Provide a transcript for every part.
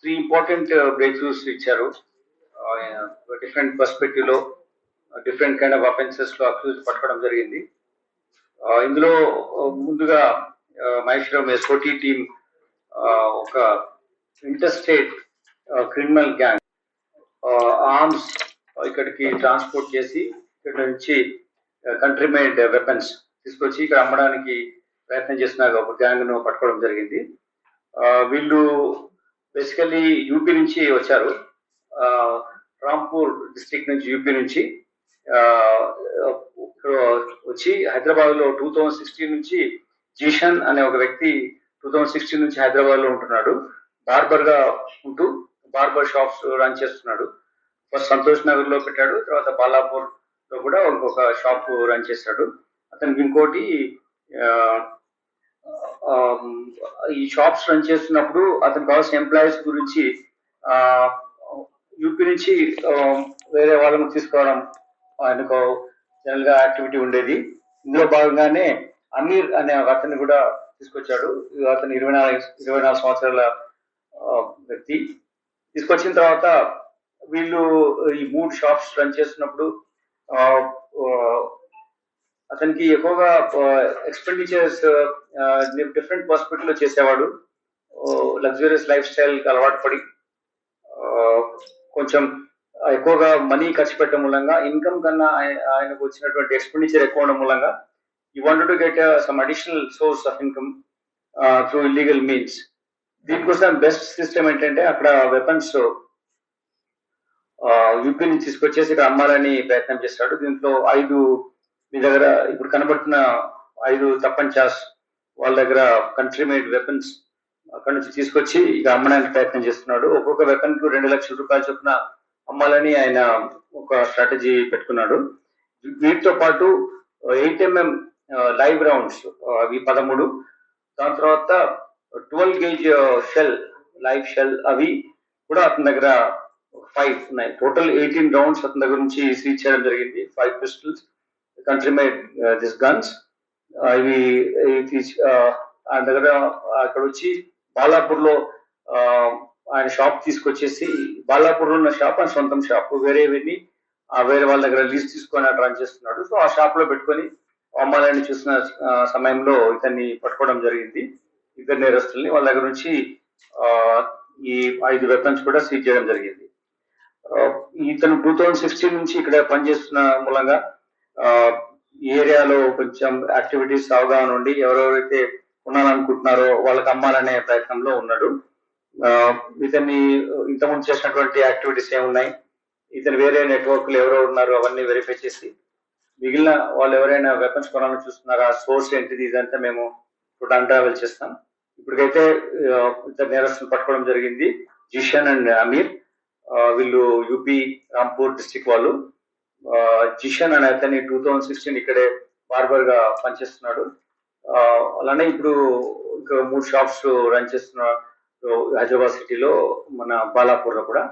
Three important breakthroughs ఇచ్చారు. Different పర్స్పెక్టివ్లో different kind of అఫెన్సెస్లో అక్యూజ్ పట్టుకోవడం జరిగింది. ఇందులో ముందుగా మహేశ్వరం ఎస్ఓటీ టీమ్ ఒక ఇంటర్స్టేట్ క్రిమినల్ గ్యాంగ్ ఆర్మ్స్ ఇక్కడికి ట్రాన్స్పోర్ట్ చేసి ఇక్కడ నుంచి కంట్రీ మేడ్ వెపన్స్ తీసుకొచ్చి ఇక్కడ అమ్మడానికి ప్రయత్నం చేసిన ఒక గ్యాంగ్ను పట్టుకోవడం జరిగింది. వీళ్ళు బేసికల్లీ యూపీ నుంచి వచ్చారు. రాంపూర్ డిస్ట్రిక్ట్ నుంచి యూపీ నుంచి వచ్చి హైదరాబాద్లో టూ థౌజండ్ సిక్స్టీన్ నుంచి జీషన్ అనే ఒక వ్యక్తి టూ థౌజండ్ సిక్స్టీన్ నుంచి హైదరాబాద్లో ఉంటున్నాడు. బార్బర్గా ఉంటూ బార్బర్ షాప్స్ రన్ చేస్తున్నాడు. ఫస్ట్ సంతోష్ నగర్లో పెట్టాడు తర్వాత బాలాపూర్లో కూడా ఇంకొక షాప్ రన్ చేశాడు అతనికి ఇంకోటి Um, ఈ షాప్స్ రన్ చేస్తున్నప్పుడు అతనికి కావాల్సిన ఎంప్లాయీస్ గురించి యూపీ నుంచి um, వేరే వాళ్ళని తీసుకోవడం ఆయనకు జనరల్గా యాక్టివిటీ ఉండేది. ఇందులో భాగంగానే అమీర్ అనే ఒక అతన్ని కూడా తీసుకొచ్చాడు. అతను ఇరవై నాలుగు ఇరవై నాలుగు సంవత్సరాల వ్యక్తి. తీసుకొచ్చిన తర్వాత వీళ్ళు ఈ మూడు షాప్స్ రన్ చేస్తున్నప్పుడు అతనికి ఎక్కువగా ఎక్స్పెండిచర్స్ డిఫరెంట్ పర్స్పెక్టివ్లో చేసేవాడు. లగ్జరియస్ లైఫ్ స్టైల్ అలవాటు పడి కొంచెం ఎక్కువగా మనీ ఖర్చు పెట్టడం మూలంగా ఇన్కమ్ కన్నా ఆయనకు వచ్చినటువంటి ఎక్స్పెండిచర్ ఎక్కువ ఉండడం మూలంగా ఈ wanted to get some additional source of income through illegal means దీనికోసం బెస్ట్ సిస్టమ్ ఏంటంటే అక్కడ వెపన్స్ యూపీ నుంచి తీసుకొచ్చేసి ఇక్కడ అమ్మాలని ప్రయత్నం చేస్తాడు. దీంట్లో ఐదు మీ దగ్గర ఇప్పుడు కనబడుతున్న ఐదు తప్పంచాస్ వాళ్ళ దగ్గర కంట్రీ మేడ్ వెపన్స్ అక్కడి నుంచి తీసుకొచ్చి ఇక అమ్మడానికి ప్రయత్నం చేస్తున్నాడు. ఒక్కొక్క వెపన్కు రెండు లక్షల రూపాయలు చొప్పున అమ్మాలని ఆయన ఒక స్ట్రాటజీ పెట్టుకున్నాడు. వీటితో పాటు ఎయిట్ ఎంఎం లైవ్ రౌండ్స్ అవి పదమూడు. దాని తర్వాత twelve gauge shell live shell అవి కూడా అతని దగ్గర ఫైవ్ ఉన్నాయి. టోటల్ ఎయిటీన్ రౌండ్స్ అతని దగ్గర నుంచి సీజ్ చేయడం జరిగింది. Five pistols country made this guns ఇవి తీసి ఆయన దగ్గర uh, అక్కడ వచ్చి బాలాపూర్లో ఆ, uh, ఆయన షాప్ తీసుకొచ్చేసి బాలాపూర్లో ఉన్న షాప్ ఆయన సొంతం షాప్ వేరే ఆ వేరే వాళ్ళ దగ్గర లీజ్ తీసుకొని అట్లా రన్ చేస్తున్నాడు. సో ఆ షాప్లో పెట్టుకొని అమ్మాలని చూసిన uh, సమయంలో ఇతన్ని పట్టుకోవడం జరిగింది. ఇద్దరు నేరస్తుల్ని వాళ్ళ దగ్గర నుంచి ఈ ఐదు వెపన్స్ కూడా సీజ్ చేయడం జరిగింది. ఇతను టూ థౌజండ్ సిక్స్టీన్ నుంచి ఇక్కడ పనిచేస్తున్న మూలంగా ఏరియాలో కొంచెం యాక్టివిటీస్ అవగాహన ఉండి ఎవరెవరైతే ఉండాలనుకుంటున్నారో వాళ్ళకి అమ్మాలనే ప్రయత్నంలో ఉన్నాడు. ఇతని ఇతన్ని ఇంతకుముందు చేసినటువంటి యాక్టివిటీస్ ఏమున్నాయి? ఇతను వేరే నెట్వర్క్లు ఎవరో ఉన్నారు అవన్నీ వెరిఫై చేసి మిగిలిన వాళ్ళు ఎవరైనా వెపన్స్ కొనాలని చూస్తున్నారా? సోర్స్ ఏంటిది? ఇదంతా మేము ఇప్పుడు అన్ట్రావెల్ చేస్తాం. ఇప్పటికైతే ఇద్దరు నేరస్తులు పట్టుకోవడం జరిగింది. జిషన్ అండ్ అమీర్ వీళ్ళు యూపీ రాంపూర్ డిస్టిక్ వాళ్ళు. జిషన్ అనే అతని టూ థౌజండ్ సిక్స్టీన్ ఇక్కడే బార్బర్గా పనిచేస్తున్నాడు. ఆ, అలానే ఇప్పుడు ఇంకా మూడు షాప్స్ రన్ చేస్తున్న హైదరాబాద్ సిటీలో మన బాలాపూర్లో కూడా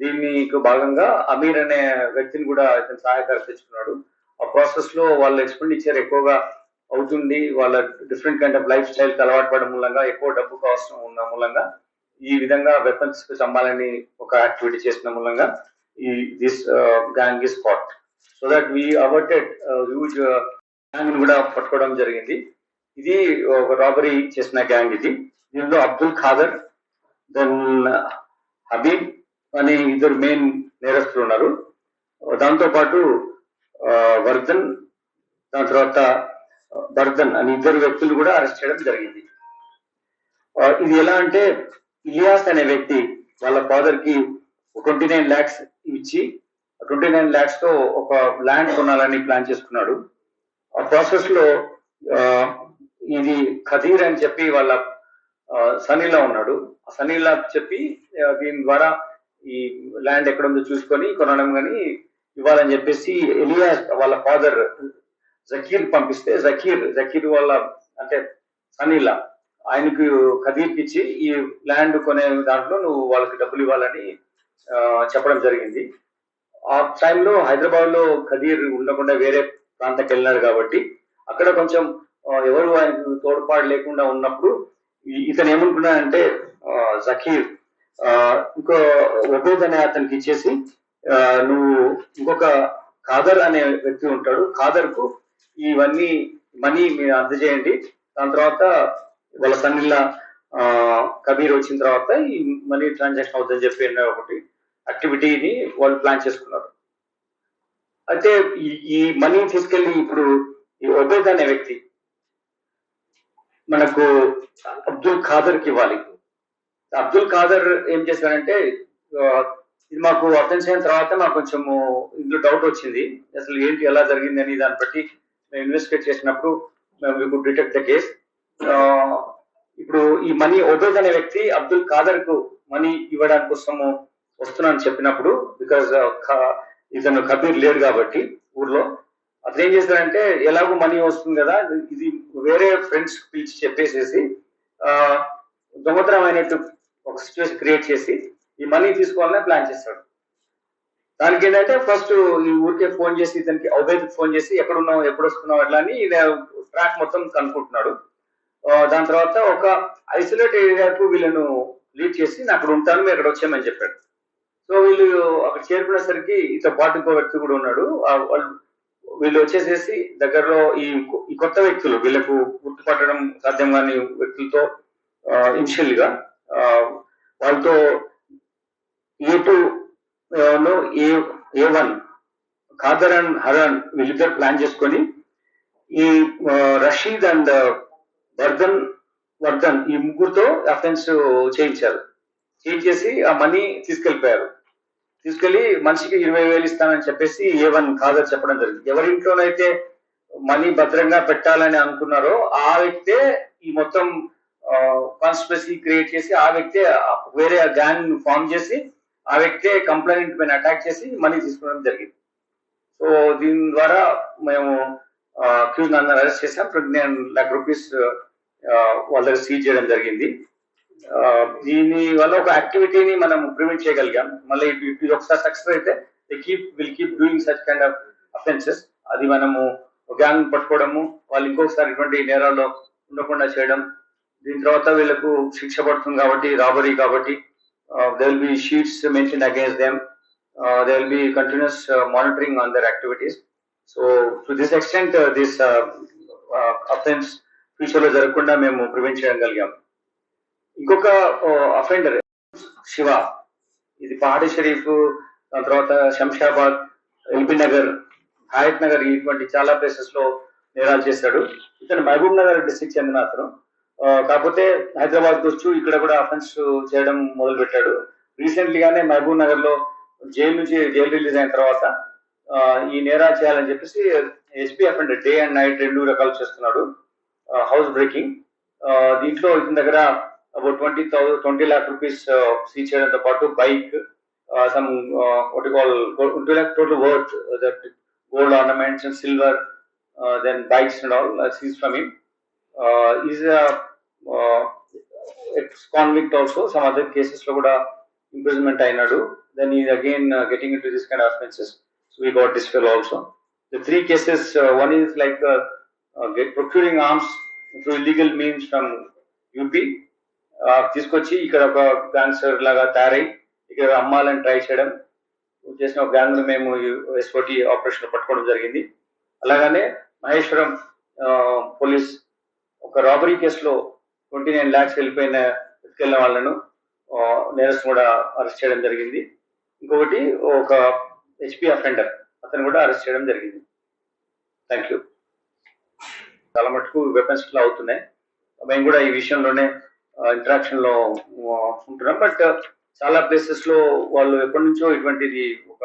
దీనికి భాగంగా అమీర్ అనే వ్యక్తిని కూడా ఇతను సహాయకారి తెచ్చుకున్నాడు. ఆ ప్రాసెస్లో వాళ్ళ ఎక్స్పెండిచర్ ఎక్కువగా అవుతుంది వాళ్ళ డిఫరెంట్ కైండ్ ఆఫ్ లైఫ్ స్టైల్కి అలవాటు పడడం మూలంగా ఎక్కువ డబ్బు అవసరం ఉన్న మూలంగా ఈ విధంగా వెపన్స్కి సంబాలని ఒక యాక్టివిటీ చేసిన మూలంగా ఈ this is caught spot so that we averted huge gang కూడా పట్టుకోవడం జరిగింది. ఇది ఒక రాబరీ చేసిన గ్యాంగ్ ఇది. దీనిలో అబ్దుల్ ఖాదర్ దెన్ uh, హబీబ్ అనే ఇద్దరు మెయిన్ నేరస్తులు ఉన్నారు. దాంతో పాటు uh, వర్ధన్ దాని తర్వాత uh, బర్ధన్ అని ఇద్దరు వ్యక్తులు కూడా అరెస్ట్ చేయడం జరిగింది. ఇది ఎలా అంటే ఇలియాస్ అనే వ్యక్తి వాళ్ళ ఫాదర్కి ట్వంటీ నైన్ ల్యాక్స్ ఇచ్చి ట్వంటీ నైన్ ల్యాక్స్తో ఒక ల్యాండ్ కొనాలని ప్లాన్ చేసుకున్నాడు. ఆ ప్రాసెస్లో ఇది ఖదీర్ అని చెప్పి వాళ్ళ సనీలా ఉన్నాడు. ఆ సనీలా చెప్పి దీని ద్వారా ఈ ల్యాండ్ ఎక్కడ ఉందో చూసుకొని కొనడం కానీ ఇవ్వాలని చెప్పేసి ఎలియా వాళ్ళ ఫాదర్ జకీర్ పంపిస్తే జకీర్ జకీర్ వాళ్ళ అంటే సనీలా ఆయనకు ఖదీర్కి ఇచ్చి ఈ ల్యాండ్ కొనే దాంట్లో నువ్వు వాళ్ళకి డబ్బులు ఇవ్వాలని చెప్పడం జరిగింది. ఆ టైంలో హైదరాబాద్లో ఖదీర్ ఉండకుండా వేరే ప్రాంతానికి వెళ్ళినాడు కాబట్టి అక్కడ కొంచెం ఎవరు ఆయనకు తోడ్పాటు లేకుండా ఉన్నప్పుడు ఇతను ఏమనుకున్నాడంటే జకీర్ ఆ, ఇంకో ఒబేద్ అనే అతనికి ఇచ్చేసి నువ్వు ఇంకొక ఖాదర్ అనే వ్యక్తి ఉంటాడు ఖాదర్కు ఇవన్నీ మనీ మీరు అందజేయండి. దాని తర్వాత వాళ్ళ సన్నిలా కబీర్ వచ్చిన తర్వాత ఈ మనీ ట్రాన్సాక్షన్ అవుతుందని చెప్పి ఒకటి యాక్టివిటీని వాళ్ళు ప్లాన్ చేసుకున్నారు. అయితే ఈ- మనీ తీసుకెళ్ళి ఇప్పుడు ఈ ఒబేద్ అనే వ్యక్తి మనకు అబ్దుల్ ఖాదర్కి ఇవ్వాలి. అబ్దుల్ ఖాదర్ ఏం చేశాడంటే ఇది మాకు అర్థం చేసిన తర్వాత మాకు కొంచెము ఇందులో డౌట్ వచ్చింది. అసలు ఏంటి ఎలా జరిగింది అని దాన్ని బట్టి మేము ఇన్వెస్టిగేట్ చేసినప్పుడు మేము డిటెక్ట్ ద కేస్ ఇప్పుడు ఈ మనీ ఒబేద్ అనే వ్యక్తి అబ్దుల్ ఖాదర్కు మనీ ఇవ్వడానికి కోసము వస్తున్నాను చెప్పినప్పుడు బికాజ్ uh, ఇతను కబీర్ లేడు కాబట్టి ఊర్లో అతను ఏం చేశాడంటే ఎలాగో మనీ వస్తుంది కదా ఇది వేరే ఫ్రెండ్స్ పిలిచి చెప్పేసేసి ఆ, దొంగతనం అయినట్టు ఒక సిచ్యువేషన్ క్రియేట్ చేసి ఈ మనీ తీసుకోవాలని ప్లాన్ చేస్తాడు. దానికి ఏంటంటే ఫస్ట్ ఈ ఊరికే ఫోన్ చేసి ఇతనికి అవైద్ ఫోన్ చేసి ఎక్కడున్నావు ఎప్పుడు వస్తున్నావు అట్లా అని ట్రాక్ మొత్తం కనుక్కుంటున్నాడు. దాని తర్వాత ఒక ఐసోలేట్ ఏరియాకు వీళ్ళను లీడ్ చేసి నేను అక్కడ ఉంటాను మీరు అక్కడ వచ్చామని చెప్పాడు. సో వీళ్ళు అక్కడ చేరుకునేసరికి ఇతర పాటు ఇంకో వ్యక్తి కూడా ఉన్నాడు. వాళ్ళు వీళ్ళు వచ్చేసేసి దగ్గరలో ఈ ఈ కొత్త వ్యక్తులు వీళ్ళకు గుర్తుపట్టడం సాధ్యం కాని వ్యక్తులతో ఇనిషియల్గా వాళ్ళతో A two A A one Khader and Haran వీళ్ళిద్దరు ప్లాన్ చేసుకొని ఈ రషీద్ అండ్ వర్ధన్ వర్ధన్ ఈ ముగ్గురుతో అఫెన్స్ చేయించారు. చేయించేసి ఆ మనీ తీసుకెళ్ళిపోయారు తీసుకెళ్ళి మనిషికి ఇరవై వేలు ఇస్తానని చెప్పేసి ఏ వన్ కాదని చెప్పడం జరిగింది. ఎవరి ఇంట్లోనైతే మనీ భద్రంగా పెట్టాలని అనుకున్నారో ఆ వ్యక్తే ఈ మొత్తం కాన్స్పిరసీ క్రియేట్ చేసి ఆ వ్యక్తే వేరే గ్యాంగ్ ఫామ్ చేసి ఆ వ్యక్తే కంప్లైంట్ పైన అటాక్ చేసి మనీ తీసుకోవడం జరిగింది. సో దీని ద్వారా మేము అక్యూజ్ అందరూ అరెస్ట్ చేసాం ట్వంటీ నైన్ ల్యాక్ రూపీస్ వాళ్ళ దగ్గర సీజ్ చేయడం జరిగింది. ఆ, దీని వల్ల ఒక యాక్టివిటీని మనం ప్రివెంట్ చేయగలిగాం. మళ్ళీ ఇది ఇది ఒకసారి సక్సెస్ అయితే keep will keep doing such kind of offences. అది మనము గ్యాంగ్ పట్టుకోవడము వాళ్ళు ఇంకొకసారి ఇటువంటి నేరాల్లో ఉండకుండా చేయడం. దీని తర్వాత వీళ్ళకు శిక్ష పడుతుంది కాబట్టి రాబరీ కాబట్టి they will be sheets mention against them they will be continuous monitoring on their activities so to this extent this offence ఫ్యూచర్లో జరగకుండా మేము ప్రివెంట్ చేయగలిగాం ఇంకొక అఫెండర్ శివ. ఇది పహాడీ షరీఫ్ దాని తర్వాత శంషాబాద్ ఎల్బీ నగర్ హాయత్ నగర్ ఇటువంటి చాలా ప్లేసెస్లో నేరాలు చేశాడు. ఇతను మహబూబ్ నగర్ డిస్టిక్ చెందిన అతను. కాకపోతే హైదరాబాద్ వచ్చి ఇక్కడ కూడా అఫెన్స్ చేయడం మొదలు పెట్టాడు రీసెంట్లీ గానే మహబూబ్ నగర్లో జైలు నుంచి జైలు రిలీజ్ అయిన తర్వాత ఈ నేరాలు చేయాలని చెప్పేసి SP offender day and night రెండు రకాలు చేస్తున్నాడు. హౌస్ బ్రేకింగ్ దీంట్లో ఇతని దగ్గర about twenty thousand twenty lakh rupees seize చేయడంతో పాటు bike some what call twenty lakh total worth that gold ornaments and silver then bikes and all seize from him is ex convict also some other కేసెస్లో కూడా imprisonment అయినాడు. Then is again getting in to this kind of so we got this fell also the three cases one is like procuring arms through illegal means from UP తీసుకొచ్చి ఇక్కడ ఒక gangster లాగా తయారై ఇక్కడ అమ్మాలని try చేయడం. చేసిన ఒక గ్యాంగ్ మేము ఎస్ఓటి ఆపరేషన్ పట్టుకోవడం జరిగింది. అలాగనే మహేశ్వరం పోలీస్ ఒక రాబరీ కేసులో ట్వంటీ నైన్ ల్యాక్స్ వెళ్ళిపోయిన ఎత్తుకెళ్ళిన వాళ్ళను నేరస్ కూడా అరెస్ట్ చేయడం జరిగింది. ఇంకొకటి ఒక హెచ్పి అఫెండర్ అతను కూడా అరెస్ట్ చేయడం జరిగింది. థ్యాంక్ యూ చాలా మటుకు వెపన్స్ ఇట్లా అవుతున్నాయి. మేము కూడా ఈ విషయంలోనే ఇంటరాక్షన్లో ఉంటున్నాం. బట్ చాలా ప్లేసెస్లో వాళ్ళు ఎప్పటి నుంచో ఇటువంటిది ఒక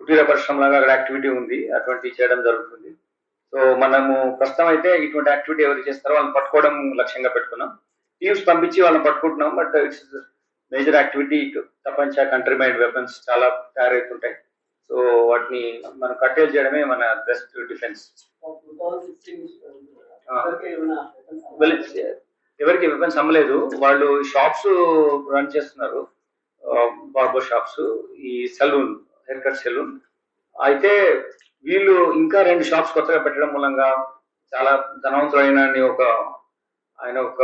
కుటీర పరిశ్రమ లాగా అక్కడ యాక్టివిటీ ఉంది. అటువంటి చేయడం జరుగుతుంది. సో మనము ప్రస్తుతం అయితే ఇటువంటి యాక్టివిటీ ఎవరు చేస్తారో వాళ్ళని పట్టుకోవడం లక్ష్యంగా పెట్టుకున్నాం. టీమ్స్ పంపించి వాళ్ళని పట్టుకుంటున్నాం. బట్ ఇట్స్ మేజర్ యాక్టివిటీ ప్రపంచ కంట్రీ మైడ్ వెపన్స్ చాలా తయారవుతుంటాయి. సో వాటిని మనం కట్టేల్ చేయడమే మన బెస్ట్ డిఫెన్స్ ఎవరికి వెపన్స్ అమ్మలేదు. వాళ్ళు షాప్స్ రన్ చేస్తున్నారు. బార్బర్ షాప్స్ ఈ సెలూన్ హెయిర్ కట్ సెలూన్ అయితే వీళ్ళు ఇంకా రెండు షాప్స్ కొత్తగా పెట్టడం మూలంగా చాలా ధనవంతుడైన ఒక ఆయన ఒక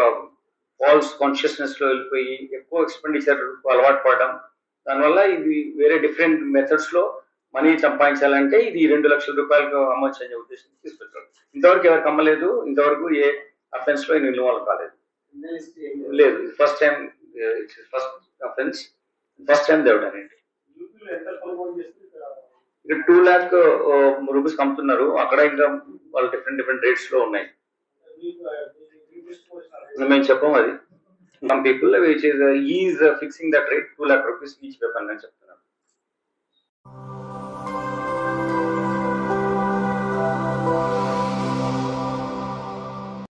ఫాల్స్ కాన్షియస్నెస్లో వెళ్ళిపోయి ఎక్కువ ఎక్స్పెండిచర్ అలవాటు పడడం. దానివల్ల ఇది వేరే డిఫరెంట్ మెథడ్స్లో మనీ సంపాదించాలంటే ఇది రెండు లక్షల రూపాయలకు అమ్మొచ్చు అనే ఉద్దేశం తీసుకొచ్చారు ఇంతవరకు ఎవరికి అమ్మలేదు ఇంతవరకు ఏ అఫెన్స్లో ఇన్వాల్వ్ కాలేదు. లేదు first time first offence first time దేవుడు ఇక్కడ టూ ల్యాక్ రూపీస్ అమ్ముతున్నారు అక్కడ ఇంకా వాళ్ళు డిఫరెంట్ డిఫరెంట్ రేట్స్లో ఉన్నాయి. మేము చెప్పం అది. Some people is fixing that rate two lakh rupees each weapon అని చెప్తున్నారు.